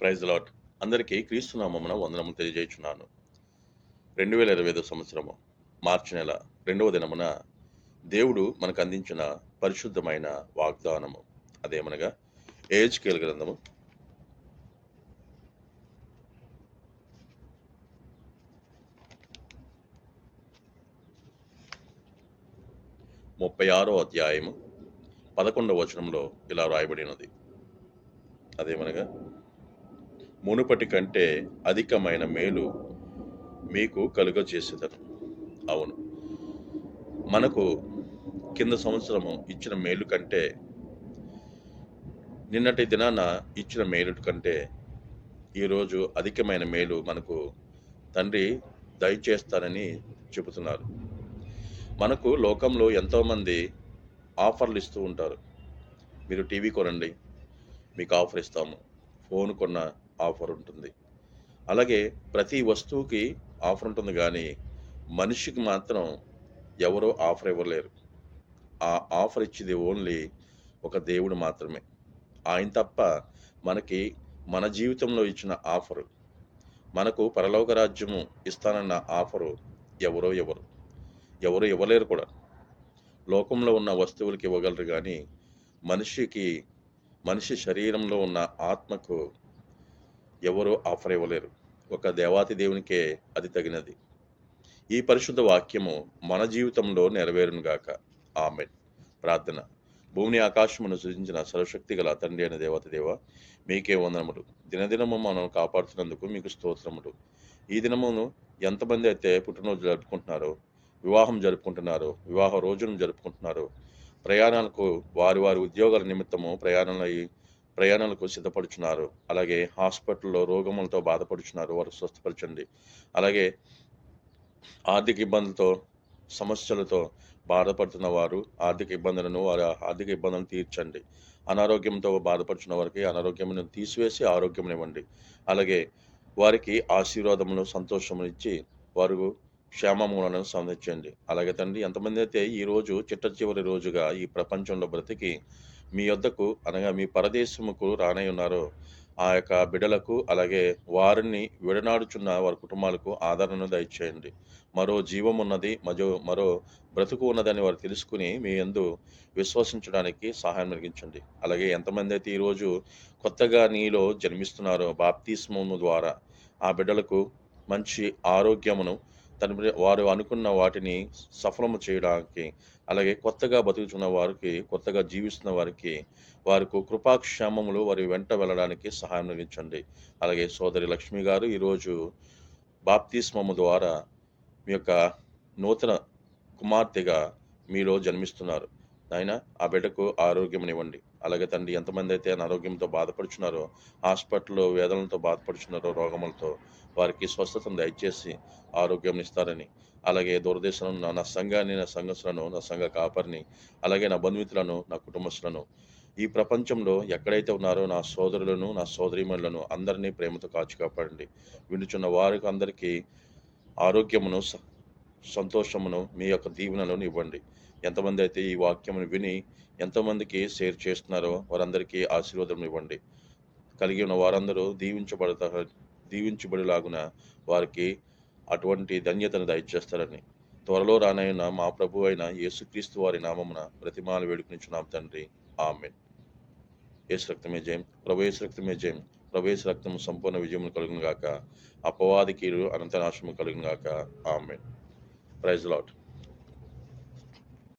Praise lot అందరికీ క్రీస్తునామమున వందనము తెలియజేయుచున్నాను. రెండు వేల ఇరవై ఐదో సంవత్సరము మార్చి నెల రెండవ దినమున దేవుడు మనకు అందించిన పరిశుద్ధమైన వాగ్దానము అదేమనగా ఏజ్కేల్ గ్రంథము. ముప్పై ఆరో అధ్యాయము పదకొండవ వచనంలో ఇలా రాయబడినది. అదేమనగా మునుపటి కంటే అధికమైన మేలు మీకు కలుగజేసేదను అవును. మనకు కింద సంవత్సరము ఇచ్చిన మేలు కంటే నిన్నటి దినాన ఇచ్చిన మేలు కంటే ఈరోజు అధికమైన మేలు మనకు తండ్రి దయచేస్తానని చెబుతున్నారు. మనకు లోకంలో ఎంతోమంది ఆఫర్లు ఇస్తూ ఉంటారు. మీరు టీవీ కొనండి మీకు ఆఫర్ ఇస్తాము. ఫోన్ కొన్న ఆఫర్ ఉంటుంది. అలాగే ప్రతి వస్తువుకి ఆఫర్ ఉంటుంది కానీ మనిషికి మాత్రం ఎవరో ఆఫర్ ఇవ్వలేరు. ఆ ఆఫర్ ఇచ్చేది ఓన్లీ ఒక దేవుడు మాత్రమే. ఆయన తప్ప మనకి మన జీవితంలో ఇచ్చిన ఆఫరు మనకు పరలోక రాజ్యము ఇస్తానన్న ఆఫరు ఎవరో ఎవరు. ఎవరు ఇవ్వలేరు కూడా. లోకంలో ఉన్న వస్తువులకి ఇవ్వగలరు కానీ మనిషికి మనిషి శరీరంలో ఉన్న ఆత్మకు ఎవరూ ఆఫర్ ఇవ్వలేరు. ఒక దేవాతి దేవునికే అది తగినది. ఈ పరిశుద్ధ వాక్యము మన జీవితంలో నెరవేరును గాక. ఆమె ప్రార్థన. భూమిని ఆకాశమును సృజించిన సర్వశక్తి గల తండ్రి అయిన దేవత దేవ మీకే వందనములు. దినదినము మనం కాపాడుతున్నందుకు మీకు స్తోత్రములు. ఈ దినమును ఎంతమంది అయితే పుట్టినరోజు జరుపుకుంటున్నారో వివాహం జరుపుకుంటున్నారో వివాహ రోజును జరుపుకుంటున్నారో ప్రయాణాలకు వారి వారి ఉద్యోగాల నిమిత్తము ప్రయాణాలు ప్రయాణాలకు సిద్ధపడుచున్నారు. అలాగే హాస్పిటల్లో రోగములతో బాధపడుచున్నారు. వారు స్వస్థపరచండి. అలాగే ఆర్థిక ఇబ్బందులతో సమస్యలతో బాధపడుతున్న వారు ఆర్థిక ఇబ్బందులను వారి ఆర్థిక ఇబ్బందులను తీర్చండి. అనారోగ్యంతో బాధపడుచున్న వారికి అనారోగ్యమును తీసివేసి ఆరోగ్యం ఇవ్వండి. అలాగే వారికి ఆశీర్వాదమును సంతోషమును ఇచ్చి వారు క్షేమములను సంధించండి. అలాగే తండ్రి ఎంతమంది అయితే ఈ రోజు చిట్ట చివరి రోజుగా ఈ ప్రపంచంలో బ్రతికి మీ యొద్దకు అనగా మీ పరదేశముకు రానై ఉన్నారో ఆ యొక్క బిడలకు అలాగే వారిని విడనాడుచున్న వారి కుటుంబాలకు ఆదరణను దయచేయండి. మరో జీవం ఉన్నది మరో మరో బ్రతుకు ఉన్నదని వారు తెలుసుకుని మీ యందు విశ్వసించడానికి సహాయం కలిగించండి. అలాగే ఎంతమంది అయితే ఈరోజు కొత్తగా నీలో జన్మిస్తున్నారో బాప్తిస్మము ద్వారా ఆ బిడ్డలకు మంచి ఆరోగ్యమును తన వారు అనుకున్న వాటిని సఫలము చేయడానికి అలాగే కొత్తగా బతుకుతున్న వారికి కొత్తగా జీవిస్తున్న వారికి వారికి కృపాక్షేమములు వారి వెంట వెళ్ళడానికి సహాయం అందించండి. అలాగే సోదరి లక్ష్మి గారు ఈరోజు బాప్తిస్మము ద్వారా మీ యొక్క నూతన కుమార్తెగా మీలో జన్మిస్తున్నారు. ఆయన ఆ బిడ్డకు ఆరోగ్యమునివ్వండి. అలాగే తండ్రి ఎంతమంది అయితే అనారోగ్యంతో బాధపడుచున్నారో హాస్పిటల్లో వేదనలతో బాధపడుచున్నారో రోగములతో వారికి స్వస్థతను దయచేసి ఆరోగ్యం ఇస్తారని అలాగే దూరదేశం నా- నా సంఘాన్ని నా సంఘస్సులను నా సంఘ కాపరిని అలాగే నా బంధుమిత్రులను నా కుటుంబస్తులను ఈ ప్రపంచంలో ఎక్కడైతే ఉన్నారో నా సోదరులను నా సోదరీమణులను అందరినీ ప్రేమతో కాచి కాపాడండి. వినుచున్న వారికి అందరికీ ఆరోగ్యమును సంతోషమును మీ యొక్క దీవెనలను ఇవ్వండి. ఎంతమంది అయితే ఈ వాక్యమును విని ఎంతమందికి షేర్ చేస్తున్నారో వారందరికీ ఆశీర్వాదం ఇవ్వండి. కలిగి ఉన్న వారందరూ దీవించబడతా దీవించబడిలాగున వారికి అటువంటి ధన్యతను దయచేస్తారని. త్వరలో రానైన మా ప్రభు అయిన యేసుక్రీస్తు వారి నామమున ప్రతిమాలు వేడుకునిచున్నాం తండ్రి. ఆమె యేసు రక్తమే జయం. ప్రభు రక్తమే జయం. ప్రవేశ రక్తము సంపూర్ణ విజయము కలుగును గాక అపవాది కీడు అనంతనాశము కలుగును గాక ఆమె ప్రైజ్ లాట్